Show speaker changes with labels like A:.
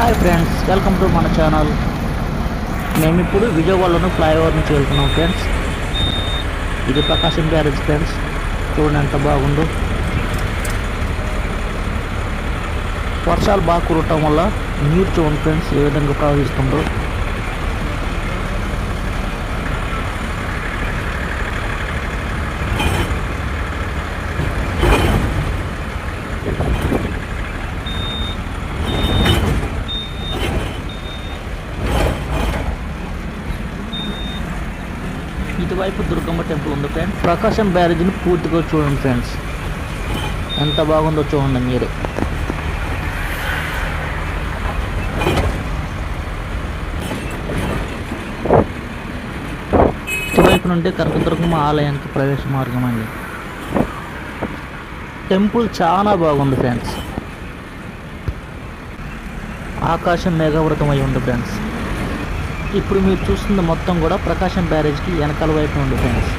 A: Hi friends welcome to మన channel మేము ఇప్పుడు విజయవాడలోని ఫ్లైఓవర్ నుంచి వెళ్తున్నాం ఫ్రెండ్స్ ఇది ప్రకాశం బ్యారేజ్ ఫ్రెండ్స్ చూడండి ఎంత బాగుందో. వర్షాలు బాగా కురటం వల్ల నీరు చూడండి ఫ్రెండ్స్ ఏ విధంగా ప్రవహిస్తుందో. ఇటువైపు దుర్గమ్మ టెంపుల్ ఉంది ఫ్రెండ్స్. ప్రకాశం బ్యారేజ్ని పూర్తిగా చూడండి ఫ్రెండ్స్. ఎంత బాగుందో చూడండి మీరే. ఇటువైపు నుండి కనకదుర్గమ్మ ఆలయానికి ప్రవేశ మార్గం అండి. టెంపుల్ చాలా బాగుంది ఫ్రెండ్స్. ఆకాశం మేఘావృతమై ఉంది ఫ్రెండ్స్. ఇప్పుడు మీరు చూస్తున్న మొత్తం కూడా ప్రకాశం బ్యారేజ్కి వెనకాల వైపు ఉండి ఫ్రెండ్స్.